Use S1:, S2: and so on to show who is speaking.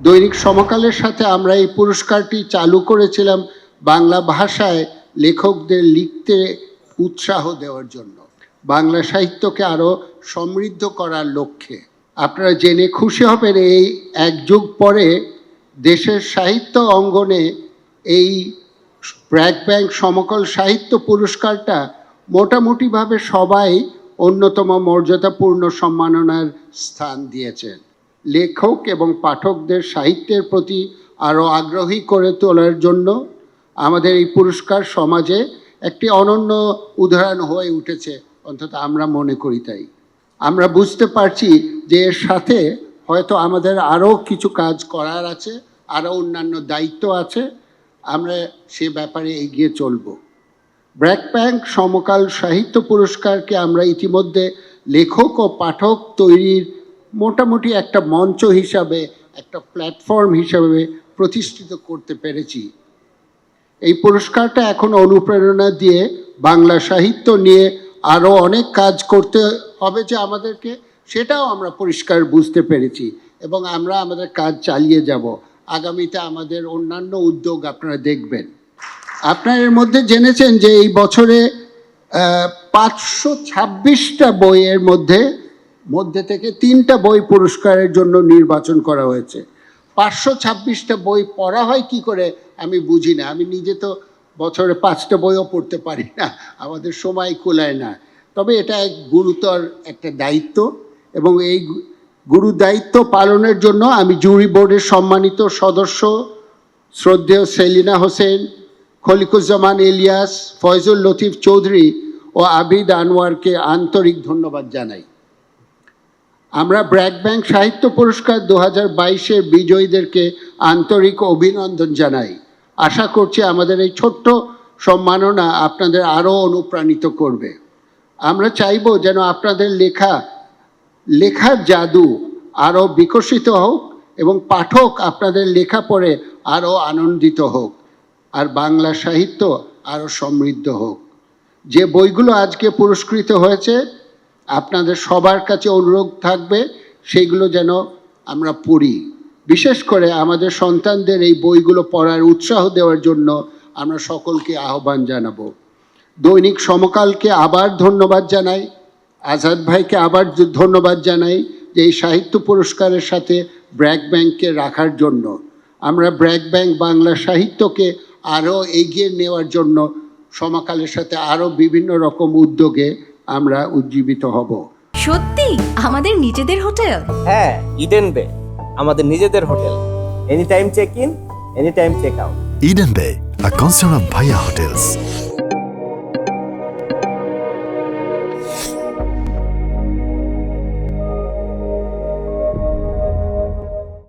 S1: দৈনিক সমকালের সাথে আমরা এই পুরস্কারটি চালু করেছিলাম বাংলা ভাষায় লেখকদের লিখতে উৎসাহ দেওয়ার জন্য। বাংলা সাহিত্যকে আরও সমৃদ্ধ করার লক্ষ্যে। আপনারা জেনে খুশি হবেন এই এক যুগ পরে দেশের সাহিত্য অঙ্গনে এই ব্র্যাক ব্যাংক সমকল সাহিত্য পুরস্কারটা মোটামুটিভাবে সবাই অন্যতম মর্যাদাপূর্ণ সম্মাননার স্থান দিয়েছেন। লেখক এবং পাঠকদের সাহিত্যের প্রতি আরও আগ্রহী করে তোলার জন্য আমাদের এই পুরস্কার সমাজে একটি অনন্য উদাহরণ হয়ে উঠেছে। অন্তত আমরা মনে করি তাই। আমরা বুঝতে পারছি যে এর সাথে হয়তো আমাদের আরও কিছু কাজ করার আছে, আরও অন্যান্য দায়িত্ব আছে। আমরা সে ব্যাপারে এগিয়ে চলব। ব্র্যাক ব্যাংক সমকাল সাহিত্য পুরস্কারকে আমরা ইতিমধ্যে লেখক ও পাঠক তৈরির মোটামুটি একটা মঞ্চ হিসাবে, একটা প্ল্যাটফর্ম হিসাবে প্রতিষ্ঠিত করতে পেরেছি। এই পুরস্কারটা এখন অনুপ্রেরণা দিয়ে বাংলা সাহিত্য নিয়ে আরও অনেক কাজ করতে হবে যে আমাদেরকে, সেটাও আমরা পরিষ্কার বুঝতে পেরেছি এবং আমরা আমাদের কাজ চালিয়ে যাব। আগামীতে আমাদের অন্যান্য উদ্যোগ আপনারা দেখবেন। আপনার এর মধ্যে জেনেছেন যে এই বছরে পাঁচশো ছাব্বিশটা বইয়ের মধ্যে মধ্যে থেকে তিনটা বই পুরস্কারের জন্য নির্বাচন করা হয়েছে। পাঁচশো ছাব্বিশটা বই পড়া হয় কি করে আমি বুঝি না। আমি নিজে তো বছরে পাঁচটা বইও পড়তে পারি না। আমাদের সময় কুলায় না। তবে এটা এক গুরুতর একটা দায়িত্ব এবং এই গুরু দায়িত্ব পালনের জন্য আমি জুরি বোর্ডের সম্মানিত সদস্য শ্রদ্ধেয় সেলিনা হোসেন, খলিকুজ্জামান ইলিয়াস ফয়জুল লতিফ চৌধুরী ও আবিদ আনোয়ারকে আন্তরিক ধন্যবাদ জানাই। আমরা ব্র্যাক ব্যাংক সাহিত্য পুরস্কার দু হাজার বাইশের বিজয়ীদেরকে আন্তরিক অভিনন্দন জানাই। আশা করছি আমাদের এই ছোট্ট সম্মাননা আপনাদের আরও অনুপ্রাণিত করবে। আমরা চাইব যেন আপনাদের লেখা, লেখার জাদু আরও বিকশিত হোক এবং পাঠক আপনাদের লেখা পড়ে আরও আনন্দিত হোক আর বাংলা সাহিত্য আরও সমৃদ্ধ হোক। যে বইগুলো আজকে পুরস্কৃত হয়েছে আপনাদের সবার কাছে অনুরোধ থাকবে সেইগুলো যেন আমরা পড়ি। বিশেষ করে আমাদের সন্তানদের এই বইগুলো পড়ার উৎসাহ দেওয়ার জন্য আমরা সকলকে আহ্বান জানাব। দৈনিক সমকালকে আবার ধন্যবাদ জানাই, আজাদ ভাইকে আবার ধন্যবাদ জানাই যে এই সাহিত্য পুরস্কারের সাথে ব্র্যাক ব্যাংককে রাখার জন্য। আমরা ব্র্যাক ব্যাংক বাংলা সাহিত্যকে আরও এগিয়ে নেওয়ার জন্য সমকালের সাথে আরও বিভিন্ন রকম উদ্যোগে আমরা উজ্জীবিত হব।
S2: সত্যি? আমাদের নিজেদের হোটেল?
S3: হ্যাঁ ইডেন বে। আমাদের নিজেদের hotel. Any time check in any time check out
S4: Eden Bay a concern of Bhaiya Hotels.